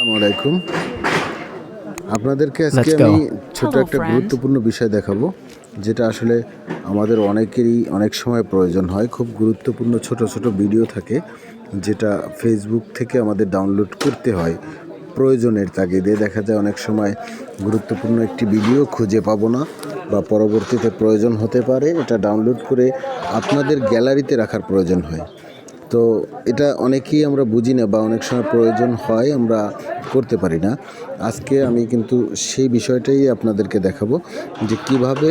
আসসালামু আলাইকুম। আপনাদেরকে আজকে আমি ছোট একটা গুরুত্বপূর্ণ বিষয় দেখাবো যেটা আসলে আমাদের অনেকেরই অনেক সময় প্রয়োজন হয়। খুব গুরুত্বপূর্ণ ছোট ছোট ভিডিও থাকে যেটা ফেসবুক থেকে আমাদের ডাউনলোড করতে হয়। প্রয়োজনের তাগিদে দেখা যায় অনেক সময় গুরুত্বপূর্ণ একটি ভিডিও খুঁজে পাবো না বা পরবর্তীতে প্রয়োজন হতে পারে এটা ডাউনলোড করে আপনাদের গ্যালারিতে রাখার প্রয়োজন হয়। তো এটা অনেকেই আমরা বুঝি না বা অনেক সময় প্রয়োজন হয়, আমরা করতে পারি না। আজকে আমি কিন্তু সেই বিষয়টাই আপনাদেরকে দেখাবো যে কীভাবে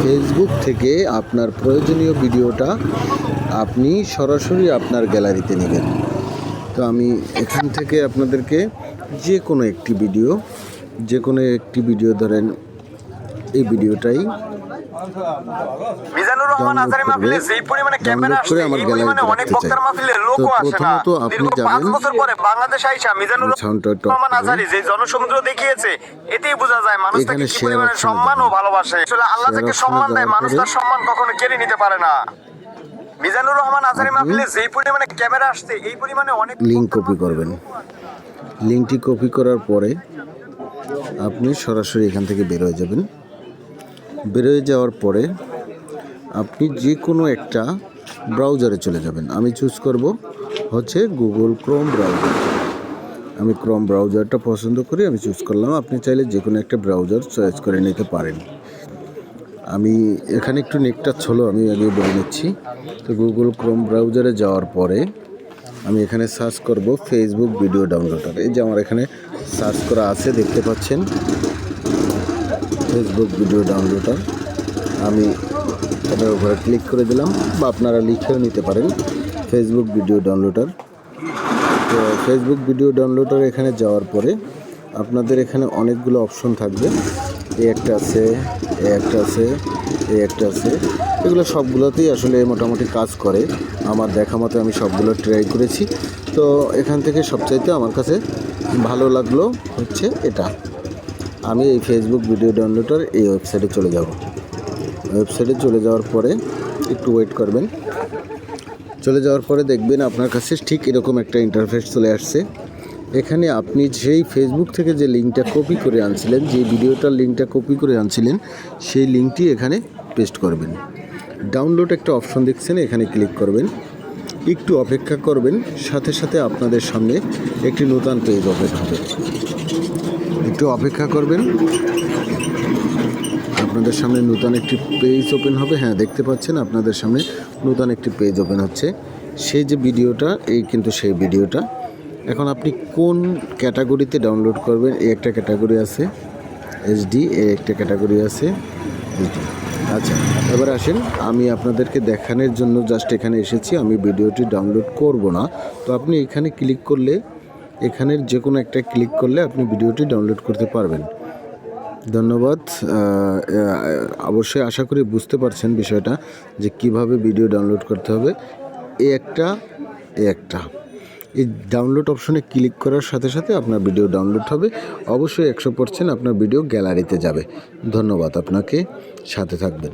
ফেসবুক থেকে আপনার প্রয়োজনীয় ভিডিওটা আপনি সরাসরি আপনার গ্যালারিতে নেবেন। তো আমি এখান থেকে আপনাদেরকে যে কোনো একটি ভিডিও যে কোনো একটি ভিডিও ধরেন, এই ভিডিওটাই মিজানুর রহমান Download আজারি মাহফিলে যেই পরিমাণে ক্যামেরা আসছে এই পরিমাণে অনেক বক্তার মাহফিলে লোকও আসে না দীর্ঘ পাঁচ বছর পরে বাংলাদেশ আইসা মিজানুর সাউন্ডটা একটু off রহমান আজারি যে জনসমুদ্র দেখিয়েছে এতেই বোঝা যায় মানুষ তাকে কি পরিমাণে সম্মান ও ভালোবাসে। আসলে আল্লাহ সম্মান দেয় মানুষ তার সম্মান কখনো কেড়ে নিতে পারে না। মিজানুর রহমান আজারি আপনি- মাহফিলে যেই পরিমাণে ক্যামেরা আসছে এই পরিমাণে অনেক লিঙ্ক কপি করবেন। লিঙ্কটি কপি করার পরে আপনি সরাসরি এখান থেকে বের হয়ে যাবেন। বের হয়ে যাওয়ার পরে আপনি যে কোনো একটা ব্রাউজারে চলে যাবেন। আমি চুজ করব হচ্ছে গুগল ক্রোম ব্রাউজার আমি ক্রোম ব্রাউজারটা পছন্দ করি, আমি চুজ করলাম। আপনি চাইলে যে কোনো একটা ব্রাউজার চয়েস করে নিতে পারেন। আমি এখানে একটু নেটটা ছিল আমি আগে বলে নিচ্ছি। তো গুগল ক্রোম ব্রাউজারে যাওয়ার পরে আমি এখানে সার্চ করব ফেসবুক ভিডিও ডাউনলোডার এই যে আমার এখানে সার্চ করা আছে, দেখতে পাচ্ছেন। ফেসবুক ভিডিও ডাউনলোডার আমি এটার উপরে ক্লিক করে দিলাম বা আপনারা লিখেও নিতে পারেন ফেসবুক ভিডিও ডাউনলোডার তো ফেসবুক ভিডিও ডাউনলোডার এখানে যাওয়ার পরে আপনাদের এখানে অনেকগুলো অপশন থাকবে। এ একটা আছে, এ একটা আছে, এ একটা আছে। এগুলো সবগুলোতেই আসলে মোটামুটি কাজ করে। আমার দেখা মতো আমি সবগুলো ট্রাই করেছি। তো এখান থেকে সবচাইতে আমার কাছে ভালো লাগল হচ্ছে এটা। আমি এই ফেসবুক ভিডিও ডাউনলোডার এই ওয়েবসাইটে চলে যাব। ওয়েবসাইটে চলে যাওয়ার পরে একটু ওয়েট করবেন। চলে যাওয়ার পরে দেখবেন আপনার কাছে ঠিক এরকম একটা ইন্টারফেস চলে আসছে। এখানে আপনি যেই ফেসবুক থেকে যে লিঙ্কটা কপি করে আনছিলেন যে ভিডিওটার লিঙ্কটা কপি করে আনছিলেন, সেই লিঙ্কটি এখানে পেস্ট করবেন। ডাউনলোড একটা অপশন দেখছেন, এখানে ক্লিক করবেন। একটু অপেক্ষা করবেন, সাথে সাথে আপনাদের সামনে একটি নতুন পেজ ওপেন হবে। একটু অপেক্ষা করবেন। আপনাদের সামনে নতুন একটি পেজ ওপেন হবে। হ্যাঁ দেখতে পাচ্ছেন আপনাদের সামনে নতুন একটি পেজ ওপেন হচ্ছে। সেই যে ভিডিওটা, এই কিন্তু সেই ভিডিওটা। এখন আপনি কোন ক্যাটাগরিতে ডাউনলোড করবেন? এই একটা ক্যাটাগরি আছে এইচডি এই একটা ক্যাটাগরি আছে HD আচ্ছা এবার আসেন, আমি আপনাদেরকে দেখানোর জন্য জাস্ট এখানে এসেছি। আমি ভিডিওটি ডাউনলোড করব না। তো আপনি এখানে ক্লিক করলে এখানের যে কোনো একটা ক্লিক করলে আপনি ভিডিওটি ডাউনলোড করতে পারবেন। ধন্যবাদ। অবশ্যই আশা করি বুঝতে পারছেন বিষয়টা যে কীভাবে ভিডিও ডাউনলোড করতে হবে। এ একটা এ একটা। এই ডাউনলোড অপশনে ক্লিক করার সাথে সাথে আপনার ভিডিও ডাউনলোড হবে। অবশ্যই একশো পার্সেন্ট আপনার ভিডিও গ্যালারিতে যাবে। ধন্যবাদ আপনাকে। সাথে থাকবেন।